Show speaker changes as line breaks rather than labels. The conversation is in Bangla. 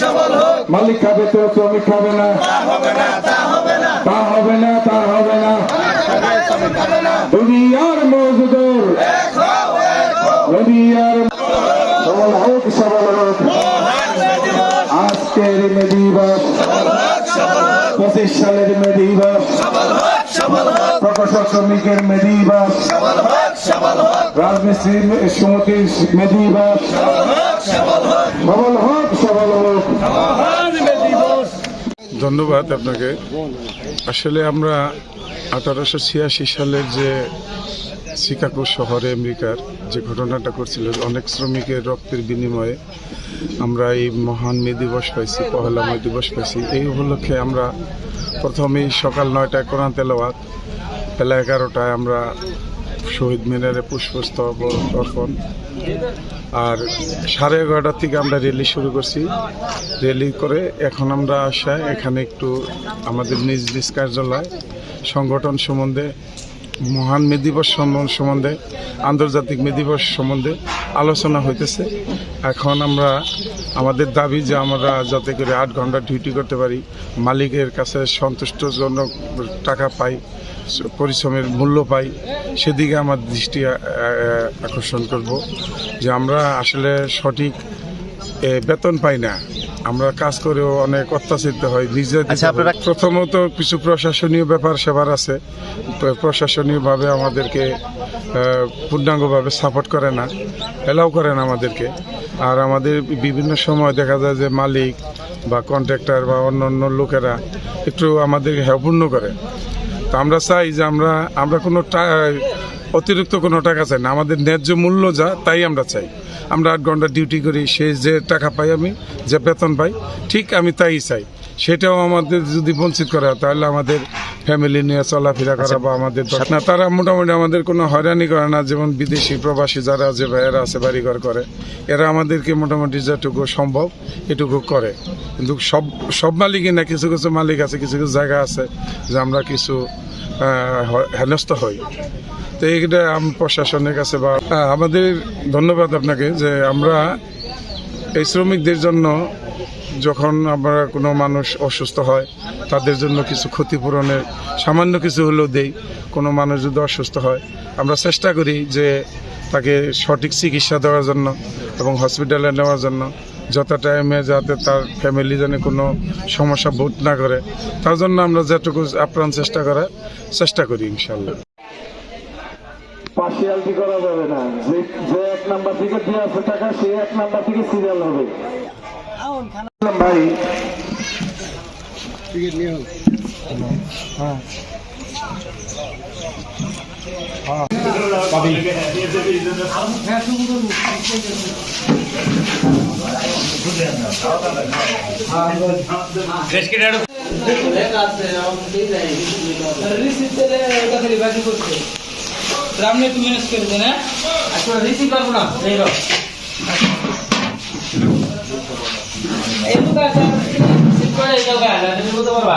সবল হোক।
মালিক খাবে তো শ্রমিক খাবে না।
তা হবে না তা হবে না।
তা হবে না তা হবে না।
শ্রমিক হবে না।
দুনিয়ার মজদুর। দুনিয়ার সবল হোক। সবল হোক আজকের মে দিবস।
সবল হোক সবল হোক।
পঁচিশ সালের মে দিবস।
সবল হোক সবল হোক।
প্রকাশক শ্রমিকের মে দিবস।
সবল হোক। সবল
রাজমিস্ত্রি
হোক সবল হোক।
ধন্যবাদ আপনাকে। আসলে আমরা আঠারোশো ছিয়াশি সালের যে শিকাগো শহরে আমেরিকার যে ঘটনাটা করছিল অনেক শ্রমিকের রক্তের বিনিময়ে আমরা এই মহান মে দিবস পাইছি পহেলা মে দিবস পাইছি। এই উপলক্ষে আমরা প্রথমেই সকাল নয়টায় কোরআন তেলাওয়াত বেলা এগারোটায় আমরা শহীদ মিনারে পুষ্পস্তবক অর্পণ। আর সাড়ে এগারোটার থেকে আমরা র্যালি শুরু করছি। র্যালি করে এখন আমরা আসায় এখানে একটু আমাদের নিজ নিজ কার্যালয়, সংগঠন সম্বন্ধে, মহান মে দিবস সম্বন্ধে আন্তর্জাতিক মে দিবস সম্বন্ধে আলোচনা হইতেছে। এখন আমরা, আমাদের দাবি যে আমরা যাতে করে আট ঘণ্টা ডিউটি করতে পারি, মালিকের কাছে সন্তুষ্টজনক টাকা পাই পরিশ্রমের মূল্য পাই সেদিকে আমার দৃষ্টি আকর্ষণ করব যে আমরা আসলে সঠিক এ, বেতন পাই না। আমরা কাজ করেও অনেক অত্যাচারিত হয় নিজে
আচ্ছা,
প্রথমত কিছু প্রশাসনীয় ব্যাপার সেবার আছে। প্র- প্রশাসনীয়ভাবে আমাদেরকে পূর্ণাঙ্গভাবে সাপোর্ট করে না এলাও করে না আমাদেরকে। আর আমাদের বিভিন্ন সময় দেখা যায় যে মালিক বা কন্ট্রাক্টর বা অন্য অন্য লোকেরা একটু আমাদেরকে হেয়পূর্ণ করে। তো আমরা চাই যে আমরা আমরা কোনো অতিরিক্ত কোনো টাকা চাই না। আমাদের ন্যায্য মূল্য যা, তাই আমরা চাই। আমরা আট ঘণ্টা ডিউটি করি, সে যে টাকা পাই আমি, যে বেতন পাই, ঠিক আমি তাই চাই। সেটাও আমাদের যদি বঞ্চিত করা হয়, তাহলে আমাদের ফ্যামিলি নিয়ে চলাফেরা করা বা আমাদের না তারা মোটামুটি আমাদের কোনো হয়রানি করে না যেমন বিদেশি প্রবাসী যারা যে ভাইয়েরা আছে বাড়িঘর করে এরা আমাদেরকে মোটামুটি যেটুকু সম্ভব এটুকু করে। কিন্তু সব সব মালিকই না কিছু কিছু মালিক আছে কিছু কিছু জায়গা আছে যে আমরা কিছু হেনস্থ হই। তো এইটা আমি প্রশাসনের কাছে বা আমাদের ধন্যবাদ আপনাকে যে আমরা এই শ্রমিকদের জন্য যখন আমরা কোনো মানুষ অসুস্থ হয়, তাদের জন্য কিছু ক্ষতিপূরণের সামান্য কিছু হলেও দেই। কোনো মানুষ যদি অসুস্থ হয়, আমরা চেষ্টা করি যে তাকে সঠিক চিকিৎসা দেওয়ার জন্য এবং হসপিটালে নেওয়ার জন্য। যত টাইমে যাতে তার ফ্যামিলি যেন কোনো সমস্যা বোধ না করে। তার জন্য আমরা যেটুকু আপ্রাণ চেষ্টা করার চেষ্টা করি ইনশাল্লাহ
পার্সিয়ালিটি করা যাবে না। যে এক নাম্বার থেকে আছে টাকা সে এক নাম্বার থেকে সিরিয়াল হবে। ভাই
রামনে তুমি ম্যানেজ করে দেন হ্যাঁ। আসলে রিসিভ করব না এই রো এই তো কাজ রিসিভ করে এই জায়গা তুমি বলতে পারবা